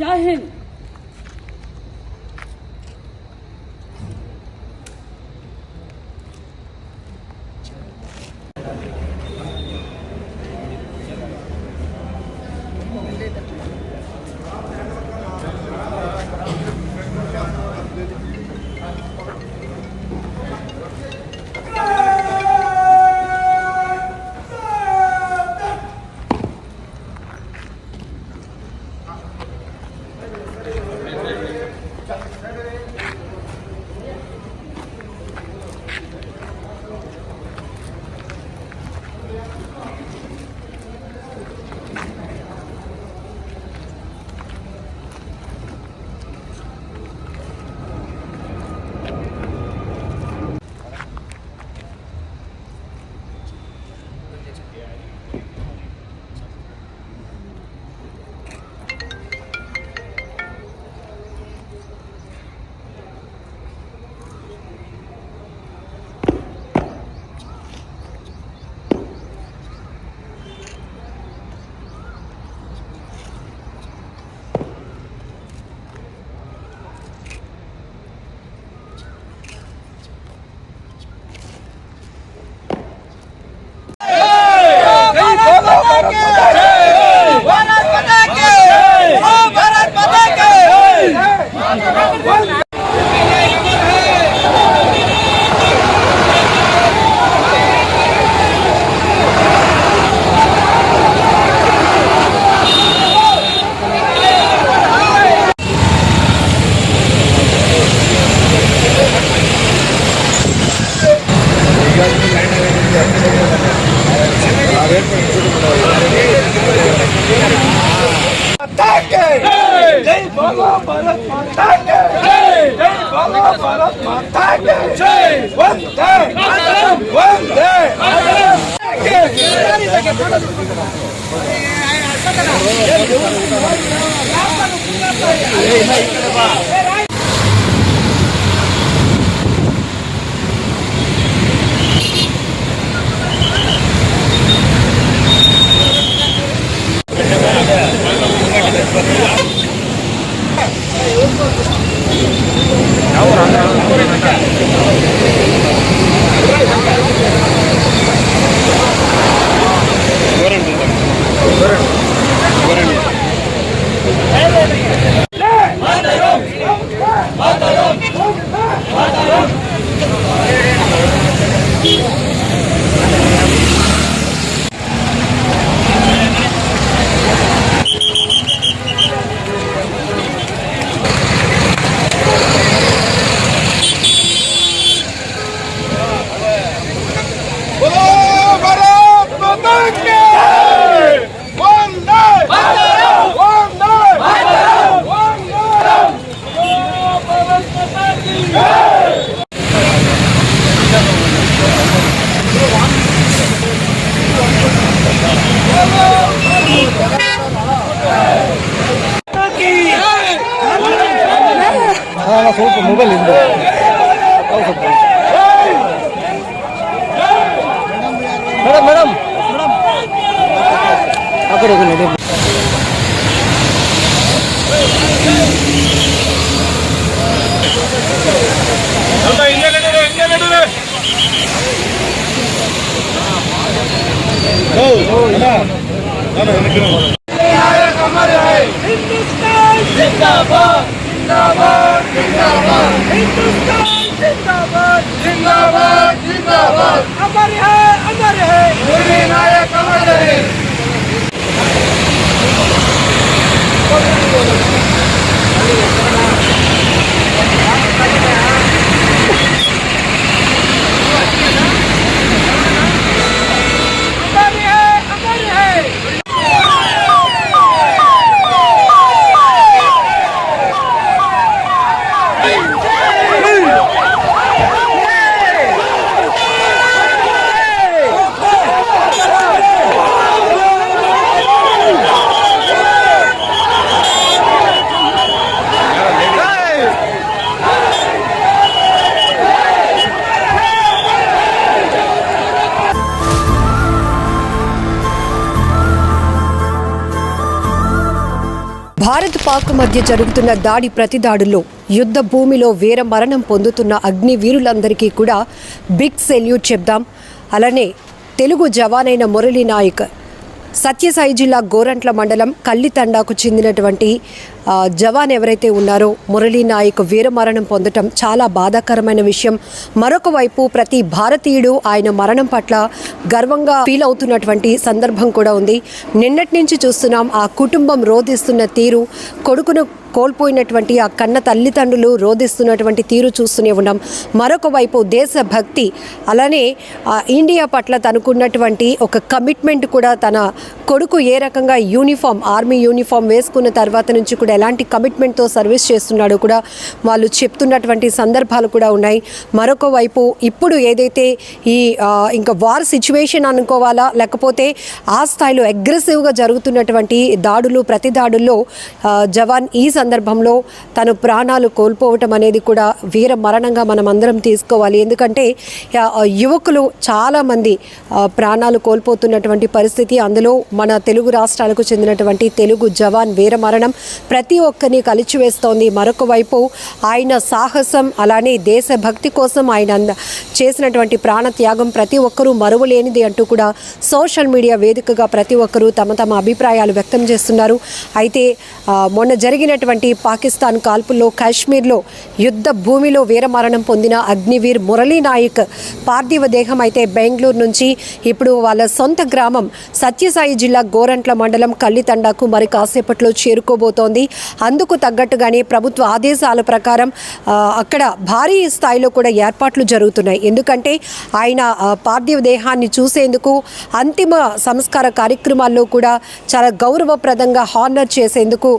Cahil. Bharat माता के जय वंदे वंदे Ya अमर है अमर है పాక్ మధ్య జరుగుతున్న దాడి ప్రతిదాడుల్లో యుద్ధ భూమిలో వీర మరణం పొందుతున్న అగ్ని వీరులందరికీ కూడా బిగ్ సెల్యూట్ చెప్దాం. అలానే తెలుగు జవానైన మురళీ నాయక్ సత్యసాయి జిల్లా గోరంట్ల మండలం కల్లితండాకు చెందినటువంటి జవాన్ ఎవరైతే ఉన్నారో మురళీ నాయక్ వీరమరణం పొందటం చాలా బాధాకరమైన విషయం. మరొక వైపు ప్రతి భారతీయుడు ఆయన మరణం పట్ల గర్వంగా ఫీల్ అవుతున్నటువంటి సందర్భం కూడా ఉంది. నిన్నటి నుంచి చూస్తున్నాం ఆ కుటుంబం రోధిస్తున్న తీరు కొడుకును కోల్పోయినటువంటి ఆ కన్న తల్లిదండ్రులు రోధిస్తున్నటువంటి తీరు చూస్తూనే ఉన్నాం. మరొక వైపు దేశభక్తి అలానే ఇండియా పట్ల తనకున్నటువంటి ఒక కమిట్మెంట్ కూడా తన కొడుకు ఏ రకంగా యూనిఫామ్ ఆర్మీ యూనిఫామ్ వేసుకున్న తర్వాత నుంచి కూడా ఎలాంటి కమిట్మెంట్తో సర్వీస్ చేస్తున్నాడో కూడా వాళ్ళు చెప్తున్నటువంటి సందర్భాలు కూడా ఉన్నాయి. మరొక వైపు ఇప్పుడు ఏదైతే ఈ ఇంకా వార్ సిచ్యువేషన్ అనుకోవాలా లేకపోతే ఆ స్థాయిలో అగ్రెసివ్గా జరుగుతున్నటువంటి దాడులు ప్రతి దాడుల్లో జవాన్ ఈ సందర్భంలో తను ప్రాణాలు కోల్పోవటం అనేది కూడా వీర మరణంగా మనం అందరం తీసుకోవాలి. ఎందుకంటే యువకులు చాలామంది ప్రాణాలు కోల్పోతున్నటువంటి పరిస్థితి. అందులో మన తెలుగు రాష్ట్రాలకు చెందినటువంటి తెలుగు జవాన్ వీర మరణం ప్రతి ఒక్కరిని కలిచివేస్తోంది. మరొక వైపు ఆయన సాహసం అలానే దేశభక్తి కోసం ఆయన చేసినటువంటి ప్రాణత్యాగం ప్రతి ఒక్కరూ మరువలేనిది అంటూ కూడా సోషల్ మీడియా వేదికగా ప్రతి ఒక్కరూ తమ తమ అభిప్రాయాలు వ్యక్తం చేస్తున్నారు. అయితే మొన్న జరిగినటువంటి పాకిస్తాన్ కాల్పుల్లో కాశ్మీర్లో యుద్ధ భూమిలో వీరమరణం పొందిన అగ్నివీర్ మురళీ నాయక్ పార్థివ దేహం అయితే బెంగళూరు నుంచి ఇప్పుడు వాళ్ళ సొంత గ్రామం సత్యసాయి జిల్లా గోరంట్ల మండలం కల్లితండాకు మరి కాసేపట్లో చేరుకోబోతోంది. అందుకు తగ్గట్టుగానే ప్రభుత్వ ఆదేశాల ప్రకారం అక్కడ భారీ స్థాయిలో కూడా ఏర్పాట్లు జరుగుతున్నాయి. ఎందుకంటే ఆయన పార్థివ దేహాన్ని చూసేందుకు అంతిమ సంస్కార కార్యక్రమాల్లో కూడా చాలా గౌరవప్రదంగా హానర్ చేసేందుకు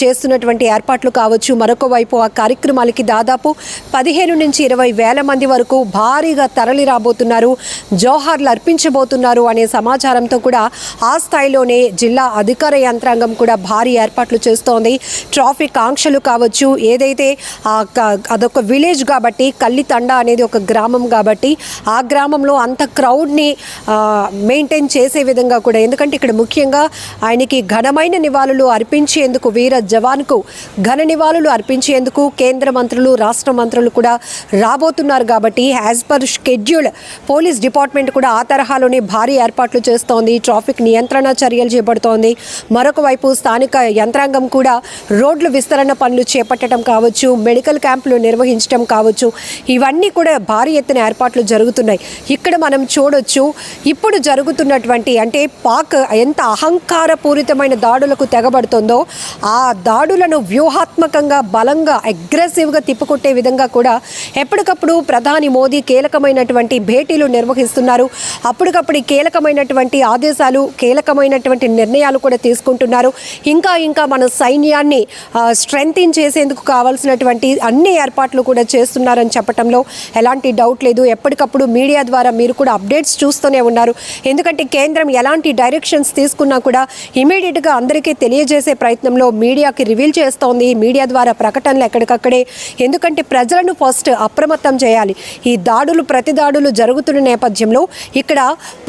చేస్తున్నటువంటి ఏర్పాట్లు కావచ్చు. మరొక వైపు ఆ కార్యక్రమాలకి దాదాపు పదిహేను నుంచి ఇరవై వేల మంది వరకు భారీగా తరలి రాబోతున్నారు జోహార్లు అర్పించబోతున్నారు అనే సమాచారంతో కూడా ఆ స్థాయిలోనే జిల్లా అధికార యంత్రాంగం కూడా భారీ ఏర్పాట్లు చేస్తోంది. ట్రాఫిక్ ఆంక్షలు కావచ్చు ఏదైతే ఆ క- అదొక విలేజ్ కాబట్టి కల్లితండ అనేది ఒక గ్రామం కాబట్టి ఆ గ్రామంలో అంత క్రౌడ్ని మెయింటైన్ చేసే విధంగా కూడా ఎందుకంటే ఇక్కడ ముఖ్యంగా ఆయనకి ఘనమైన నివాళులు అర్పించేందుకు వీర జవాన్కు ఘన నివాళులు అర్పించేందుకు కేంద్ర మంత్రులు రాష్ట్ర మంత్రులు కూడా రాబోతున్నారు కాబట్టి as per schedule police department కూడా ఆ తరహాలోనే భారీ ఏర్పాట్లు చేస్తోంది. ట్రాఫిక్ నియంత్రణ చర్యలు చేపడుతోంది. మరొక వైపు స్థానిక యంత్రాంగం కూడా రోడ్లు విస్తరణ పనులు చేపట్టడం కావచ్చు మెడికల్ క్యాంపులు నిర్వహించడం కావచ్చు ఇవన్నీ కూడా భారీ ఎత్తున ఏర్పాట్లు జరుగుతున్నాయి. ఇక్కడ మనం చూడొచ్చు ఇప్పుడు జరుగుతున్నటువంటి అంటే పాక్ ఎంత అహంకారపూరితమైన దాడులకు తెగబడుతుందో ఆ దాడులను వ్యూహాత్మకంగా బలంగా అగ్రెసివ్గా తిప్పుకొట్టే విధంగా కూడా ఎప్పటికప్పుడు ప్రధాని మోదీ కీలకమైనటువంటి భేటీలు నిర్వహిస్తున్నారు. అప్పటికప్పుడు కీలకమైనటువంటి ఆదేశాలు కీలకమైనటువంటి నిర్ణయాలు కూడా తీసుకుంటున్నారు. ఇంకా ఇంకా మన సైన్యాన్ని స్ట్రెంగ్తిన్ చేసేందుకు కావాల్సినటువంటి అన్ని ఏర్పాట్లు కూడా చేస్తున్నారని చెప్పడంలో ఎలాంటి డౌట్ లేదు. ఎప్పటికప్పుడు మీడియా ద్వారా మీరు కూడా అప్డేట్స్ చూస్తూనే ఉన్నారు. ఎందుకంటే కేంద్రం ఎలాంటి డైరెక్షన్స్ తీసుకున్నా కూడా ఇమీడియట్గా అందరికీ తెలియజేసే ప్రయత్నంలో మీడియాకి రివీల్ చేస్తోంది. మీడియా ద్వారా ప్రకటనలు ఎక్కడికక్కడే. ఎందుకంటే ప్రజలను ఫస్ట్ అప్రమత్తం చేయాలి. ఈ దాడులు ప్రతి దాడులు జరుగుతున్న నేపథ్యంలో ఇక్కడ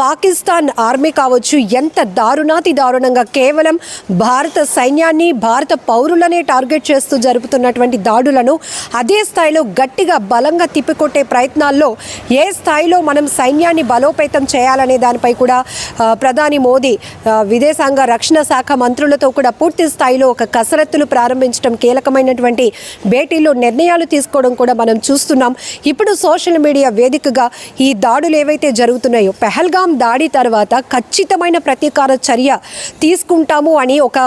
పాకిస్తాన్ ఆర్మీ కావచ్చు ఎంత దారుణాతి దారుణంగా కేవలం భారత సైన్యాన్ని భారత భారత పౌరులనే టార్గెట్ చేస్తూ జరుపుతున్నటువంటి దాడులను అదే స్థాయిలో గట్టిగా బలంగా తిప్పికొట్టే ప్రయత్నాల్లో ఏ స్థాయిలో మనం సైన్యాన్ని బలోపేతం చేయాలనే దానిపై కూడా ప్రధాని మోదీ విదేశాంగ రక్షణ శాఖ మంత్రులతో కూడా పూర్తి స్థాయిలో ఒక కసరత్తులు ప్రారంభించడం కీలకమైనటువంటి భేటీలో నిర్ణయాలు తీసుకోవడం కూడా మనం చూస్తున్నాం. ఇప్పుడు సోషల్ మీడియా వేదికగా ఈ దాడులు ఏవైతే జరుగుతున్నాయో పెహల్గాం దాడి తర్వాత ఖచ్చితమైన ప్రతీకార చర్య తీసుకుంటాము అని ఒక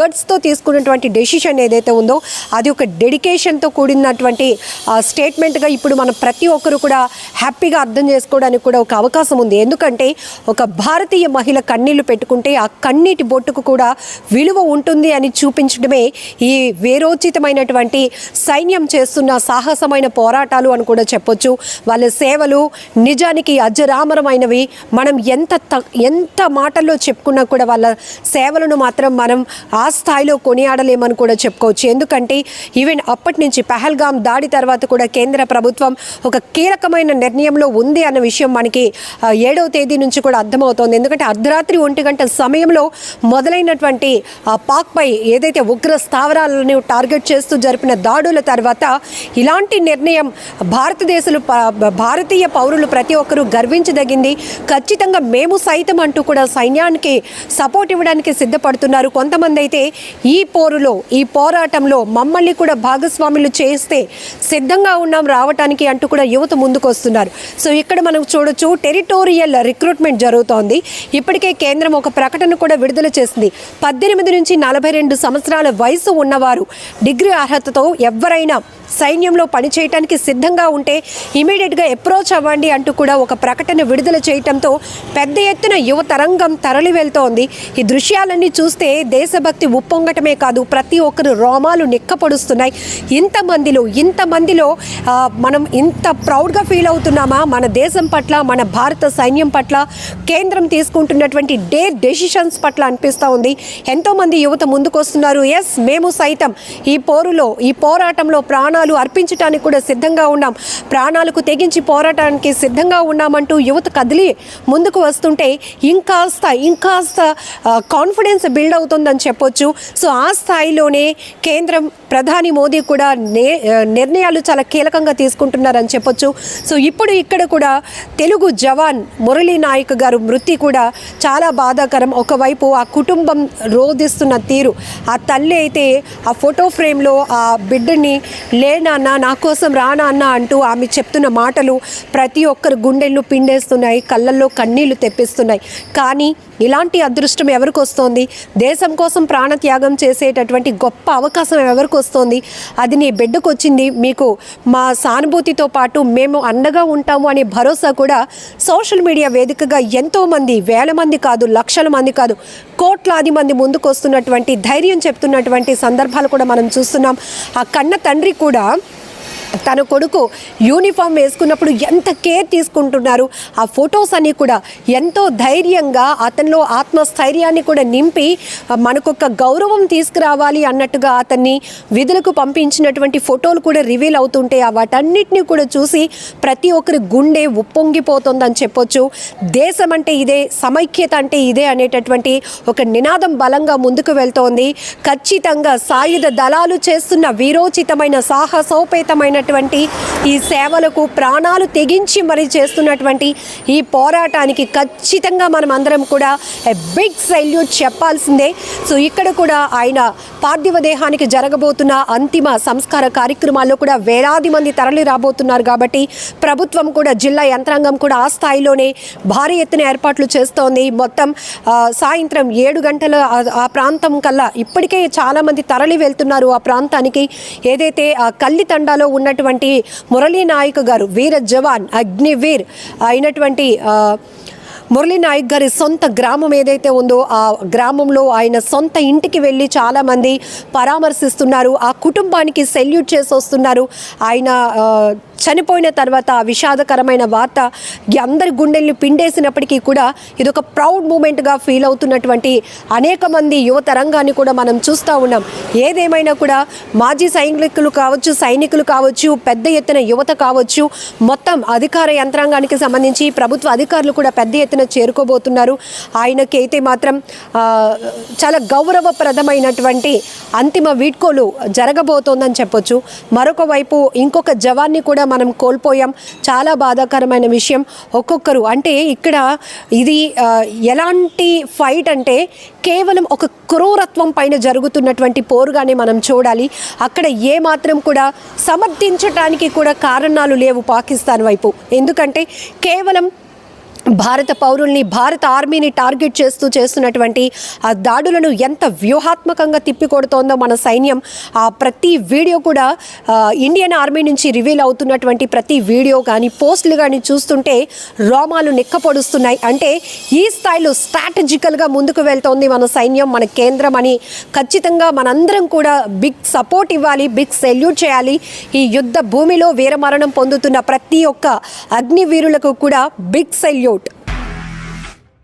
గట్స్తో తీసుకున్నటువంటి డెసిషన్ ఏదైతే ఉందో అది ఒక డెడికేషన్తో కూడినటువంటి స్టేట్మెంట్గా ఇప్పుడు మనం ప్రతి ఒక్కరు కూడా హ్యాపీగా అర్థం చేసుకోవడానికి కూడా ఒక అవకాశం ఉంది. ఎందుకంటే ఒక భారతీయ మహిళ కన్నీళ్ళు పెట్టుకుంటే ఆ కన్నీటి బొట్టుకు కూడా విలువ ఉంటుంది అని చూపించడమే ఈ వేరోచితమైనటువంటి సైన్యం చేస్తున్న సాహసమైన పోరాటాలు అని కూడా చెప్పొచ్చు. వాళ్ళ సేవలు నిజానికి అజరామరమైనవి. మనం ఎంత త- ఎంత మాటల్లో చెప్పుకున్నా కూడా వాళ్ళ సేవలను మాత్రం మనం ఆ స్థాయిలో కొని కొనియాడలేమని కూడా చెప్పుకోవచ్చు. ఎందుకంటే ఈవెన్ అప్పటి నుంచి పహల్గాం దాడి తర్వాత కూడా కేంద్ర ప్రభుత్వం ఒక కీలకమైన నిర్ణయంలో ఉంది అన్న విషయం మనకి ఏడవ తేదీ నుంచి కూడా అర్థమవుతోంది. ఎందుకంటే అర్ధరాత్రి ఒంటి గంట సమయంలో మొదలైనటువంటి పాక్పై ఏదైతే ఉగ్ర స్థావరాలను టార్గెట్ చేస్తూ జరిపిన దాడుల తర్వాత ఇలాంటి నిర్ణయం భారతదేశంలో భారతీయ పౌరులు ప్రతి ఒక్కరూ గర్వించదగింది. ఖచ్చితంగా మేము సైతం అంటూ కూడా సైన్యానికి సపోర్ట్ ఇవ్వడానికి సిద్ధపడుతున్నారు. కొంతమంది అయితే ఈ పోరులో ఈ పోరాటంలో మమ్మల్ని కూడా భాగస్వాములు చేస్తే సిద్ధంగా ఉన్నాం రావటానికి అంటూ కూడా యువత ముందుకు వస్తున్నారు. సో ఇక్కడ మనం చూడొచ్చు టెరిటోరియల్ రిక్రూట్మెంట్ జరుగుతోంది. ఇప్పటికే కేంద్రం ఒక ప్రకటన కూడా విడుదల చేసింది. పద్దెనిమిది నుంచి నలభై రెండు సంవత్సరాల వయసు ఉన్నవారు డిగ్రీ అర్హతతో ఎవరైనా సైన్యంలో పనిచేయటానికి సిద్ధంగా ఉంటే ఇమీడియట్గా అప్రోచ్ అవ్వండి అంటూ కూడా ఒక ప్రకటన విడుదల చేయటంతో పెద్ద ఎత్తున యువ తరంగం తరలి వెళ్తోంది ఈ దృశ్యాలన్నీ చూస్తే దేశభక్తి ఉప్పొంగటమే కాదు ప్రతి ఒక్కరు రోమాలు నిక్కపొడుస్తున్నాయి. ఇంతమందిలో ఇంతమందిలో మనం ఇంత ప్రౌడ్గా ఫీల్ అవుతున్నామా? మన దేశం పట్ల మన భారత సైన్యం పట్ల కేంద్రం తీసుకుంటున్నటువంటి డే డెసిషన్స్ పట్ల అనిపిస్తూ ఉంది. ఎంతోమంది యువత ముందుకు వస్తున్నారు ఎస్ మేము సైతం ఈ పోరులో ఈ పోరాటంలో ప్రాణాలు అర్పించడానికి కూడా సిద్ధంగా ఉన్నాం. ప్రాణాలకు తెగించి పోరాటానికి సిద్ధంగా ఉన్నామంటూ యువత కదిలి ముందుకు వస్తుంటే ఇంకాస్త ఇంకాస్త కాన్ఫిడెన్స్ బిల్డ్ అవుతుందని చెప్పొచ్చు. సో ఆ స్థాయిలోనే కేంద్రం ప్రధాని మోదీ కూడా నే నిర్ణయాలు చాలా కీలకంగా తీసుకుంటున్నారని చెప్పొచ్చు. సో ఇప్పుడు ఇక్కడ కూడా తెలుగు జవాన్ మురళీ నాయక్ గారు మృతి కూడా చాలా బాధాకరం. ఒకవైపు ఆ కుటుంబం రోధిస్తున్న తీరు. ఆ తల్లి అయితే ఆ ఫోటో ఫ్రేమ్లో ఆ బిడ్డని లే లేనాన్న నా కోసం రా నాన్న అంటూ ఆమె చెప్తున్న మాటలు ప్రతి ఒక్కరు గుండెళ్ళు పిండేస్తున్నాయి కళ్ళల్లో కన్నీళ్ళు తెప్పిస్తున్నాయి. కానీ ఇలాంటి అదృష్టం ఎవరికి వస్తోంది? దేశం కోసం ప్రాణత్యాగం చేసేటటువంటి గొప్ప అవకాశం ఎవరికి వస్తోంది? అది నీ బిడ్డకు వచ్చింది. మీకు మా సానుభూతితో పాటు మేము అండగా ఉంటాము అనే భరోసా కూడా సోషల్ మీడియా వేదికగా ఎంతోమంది వేల మంది కాదు లక్షల మంది కాదు కోట్లాది మంది ముందుకు వస్తున్నటువంటి ధైర్యం చెప్తున్నటువంటి సందర్భాలు కూడా మనం చూస్తున్నాం. ఆ కన్న తండ్రి కూడా తన కొడుకు యూనిఫామ్ వేసుకున్నప్పుడు ఎంత కేర్ తీసుకుంటున్నారు? ఆ ఫొటోస్ అన్నీ కూడా ఎంతో ధైర్యంగా అతనిలో ఆత్మస్థైర్యాన్ని కూడా నింపి మనకొక గౌరవం తీసుకురావాలి అన్నట్టుగా అతన్ని విధులకు పంపించినటువంటి ఫోటోలు కూడా రివీల్ అవుతుంటే ఆ వాటన్నిటిని కూడా చూసి ప్రతి ఒక్కరి గుండె ఉప్పొంగిపోతుందని చెప్పొచ్చు. దేశం అంటే ఇదే సమైక్యత అంటే ఇదే అనేటటువంటి ఒక నినాదం బలంగా ముందుకు వెళ్తోంది. ఖచ్చితంగా సాయుధ దళాలు చేస్తున్న వీరోచితమైన చేస్తున్నటువంటి ఈ సేవలకు ప్రాణాలు తెగించి మరి చేస్తున్నటువంటి ఈ పోరాటానికి ఖచ్చితంగా మనం అందరం కూడా బిగ్ సైల్యూట్ చెప్పాల్సిందే. సో ఇక్కడ కూడా ఆయన పార్థివ దేహానికి జరగబోతున్న అంతిమ సంస్కార కార్యక్రమాల్లో కూడా వేలాది మంది తరలి రాబోతున్నారు కాబట్టి ప్రభుత్వం కూడా జిల్లా యంత్రాంగం కూడా ఆ స్థాయిలోనే భారీ ఎత్తున ఏర్పాట్లు చేస్తోంది. మొత్తం సాయంత్రం ఏడు గంటల ఆ- ప్రాంతం కల్లా ఇప్పటికే చాలామంది తరలి వెళ్తున్నారు. ఆ ప్రాంతానికి ఏదైతే ఆ కల్లితండాలో ఉన్నటువంటి మురళీ నాయక్ గారు వీర జవాన్ అగ్నివీర్ అయినటువంటి మురళీ నాయక్ గారి సొంత గ్రామం ఏదైతే ఉందో ఆ గ్రామంలో ఆయన సొంత ఇంటికి వెళ్ళి చాలామంది పరామర్శిస్తున్నారు. ఆ కుటుంబానికి సెల్యూట్ చేసి వస్తున్నారు. ఆయన చనిపోయిన తర్వాత ఆ విషాదకరమైన వార్త అందరి గుండెల్ని పిండేసినప్పటికీ కూడా ఇది ఒక ప్రౌడ్ మూమెంట్గా ఫీల్ అవుతున్నటువంటి అనేక మంది యువత రంగాన్ని కూడా మనం చూస్తూ ఉన్నాం. ఏదేమైనా కూడా మాజీ సైనికులు కావచ్చు సైనికులు కావచ్చు పెద్ద ఎత్తున యువత కావచ్చు మొత్తం అధికార యంత్రాంగానికి సంబంధించి ప్రభుత్వ అధికారులు కూడా పెద్ద ఎత్తున చేరుకోబోతున్నారు. ఆయనకి అయితే మాత్రం చాలా గౌరవప్రదమైనటువంటి అంతిమ వీడ్కోలు జరగబోతోందని చెప్పొచ్చు. మరొక వైపు ఇంకొక జవాన్ని కూడా మనం కోల్పోయాం. చాలా బాధాకరమైన విషయం ఒక్కొక్కరు. అంటే ఇక్కడ ఇది ఎలాంటి ఫైట్ అంటే కేవలం ఒక క్రూరత్వం పైన జరుగుతున్నటువంటి పోరుగానే మనం చూడాలి. అక్కడ ఏ మాత్రం కూడా సమర్థించటానికి కూడా కారణాలు లేవు పాకిస్తాన్ వైపు. ఎందుకంటే కేవలం భారత పౌరుల్ని భారత ఆర్మీని టార్గెట్ చేస్తూ చేస్తున్నటువంటి ఆ దాడులను ఎంత వ్యూహాత్మకంగా తిప్పికొడుతోందో మన సైన్యం. ఆ ప్రతి వీడియో కూడా ఇండియన్ ఆర్మీ నుంచి రివీల్ అవుతున్నటువంటి ప్రతి వీడియో కానీ పోస్టులు కానీ చూస్తుంటే రోమాలు నిక్కపొడుస్తున్నాయి. అంటే ఈ స్థాయిలో స్ట్రాటజికల్గా ముందుకు వెళ్తోంది మన సైన్యం మన కేంద్రం అని ఖచ్చితంగా మనందరం కూడా బిగ్ సపోర్ట్ ఇవ్వాలి బిగ్ సెల్యూట్ చేయాలి. ఈ యుద్ధ భూమిలో వీరమరణం పొందుతున్న ప్రతి ఒక్క అగ్నివీరులకు కూడా బిగ్ సెల్యూట్.